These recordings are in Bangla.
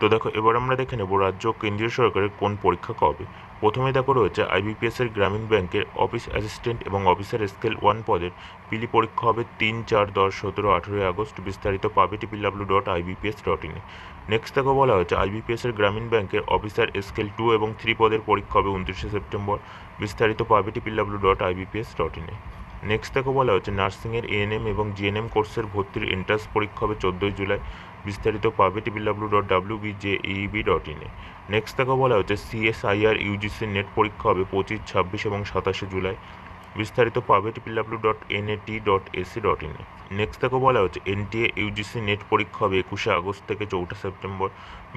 তো দেখো, এবার আমরা দেখে নেব রাজ্য কেন্দ্রীয় সরকারের কোন পরীক্ষা কবে। প্রথমে দেখো রয়েছে আইবিপিএসের গ্রামীণ ব্যাংকের অফিস অ্যাসিস্ট্যান্ট এবং অফিসার স্কেল ওয়ান পদের পিলি পরীক্ষা হবে তিন চার দশ সতেরো আঠেরোই আগস্ট। বিস্তারিত পাবে টিপিডাব্লিউ ডট আইবিপিএস ডট ইনে নেক্সট দেখো বলা হচ্ছে আইবিপিএসের গ্রামীণ ব্যাংকের অফিসার স্কেল টু এবং থ্রি পদের পরীক্ষা হবে উনত্রিশে সেপ্টেম্বর। বিস্তারিত পাবে টিপিডাব্লিউ ডট আইবিপিএস ডট ইনে নেক্সট দেখো বলা হচ্ছে নার্সিংয়ের এএনএম এবং জিএনএম কোর্সের ভর্তির এন্ট্রান্স পরীক্ষা হবে চোদ্দোই জুলাই। বিস্তারিত পাবে TPW dot W BJEB dot ইনে নেক্সট দেখো বলা হচ্ছে সিএসআইআর ইউজিসি নেট পরীক্ষা হবে পঁচিশ, ছাব্বিশ এবং সাতাশে জুলাই। বিস্তারিত পাবে TPW dot N NAT dot AC dot ইনে নেক্সট দেখো বলা হচ্ছে এনটিএ ইউজিসি নেট পরীক্ষা হবে একুশে আগস্ট থেকে চৌঠা সেপ্টেম্বর।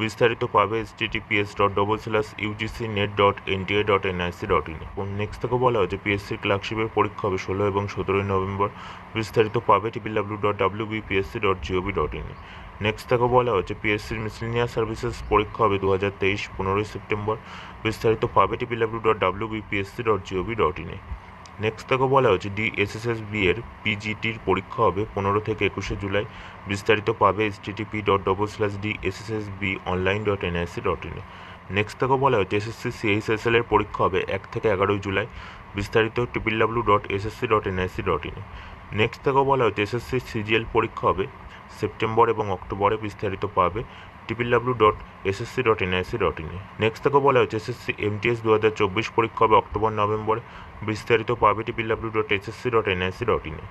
বিস্তারিত পাবে S TTPS dot double slash UGC net dot NTA dot N NIC dot ইনে নেক্সট থেকে বলা হচ্ছে পিএসসি ক্লার্কশিপের পরীক্ষা হবে ষোলো এবং সতেরোই নভেম্বর। বিস্তারিত পাবে TPW dot W BPSC dot GOV dot ইনে নেক্সট থেকে বলা হচ্ছে পিএসসির মিসলিনিয়াস সার্ভিসেস পরীক্ষা হবে দু হাজার তেইশ পনেরোই সেপ্টেম্বর। বিস্তারিত পাবে TPW dot W BPSC dot GOV dot ইনে নেক্সট থেকে বলা হচ্ছে ডিএসএসএসবি এর পিজিটির পরীক্ষা হবে পনেরো থেকে একুশে জুলাই। বিস্তারিত পাবে H TTP dot double slash DSSSB online dot NIC dot in next থেকে বলা হচ্ছে এসএসসি সিএইচএসএল এর পরীক্ষা হবে এক থেকে এগারোই জুলাই। বিস্তারিত triple W dot SSC dot NIC dot in next থেকে বলা হচ্ছে এসএসসি সিজিএল পরীক্ষা হবে সেপ্টেম্বর এবং অক্টোবরে বিস্তারিত পাবে triple W dot SSC dot NIC dot ইনে নেক্সট থেকে বলা হচ্ছে এসএসসি এমটিএস দু হাজার চব্বিশ পরীক্ষা হবে অক্টোবর, নভেম্বরে। বিস্তারিত পাবে triple W dot SSC dot NIC dot ইনে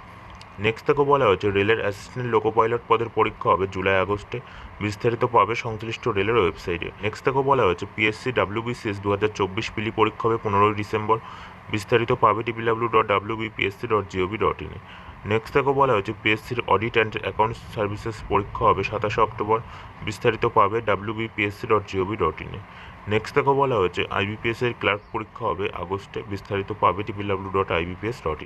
নেক্সট থেকে বলা হচ্ছে রেলের অ্যাসিস্ট্যান্ট লোকো পাইলট পদের পরীক্ষা হবে জুলাই, আগস্টে। বিস্তারিত পাবে সংশ্লিষ্ট রেলের ওয়েবসাইটে নেক্সট থেকে বলা হচ্ছে পিএসসি ডাব্লিউবিসিএস দু হাজার চব্বিশ পিলি পরীক্ষা হবে পনেরোই ডিসেম্বর। বিস্তারিত পাবে TPW dot W BPSC dot G O V dot ইনে নেক্সট দেখো বলা হয়েছে পিএসসির অডিট অ্যান্ড অ্যাকাউন্টস সার্ভিসেস পরীক্ষা হবে সাতাশে অক্টোবর। বিস্তারিত পাবে W BPSC dot GOV dot ইনে নেক্সট দেখো বলা হয়েছে আইবিপিএসের ক্লার্ক পরীক্ষা হবে আগস্টে। বিস্তারিত পাবে টিপিডাব্লিউ ডট আইবিপিএস ডট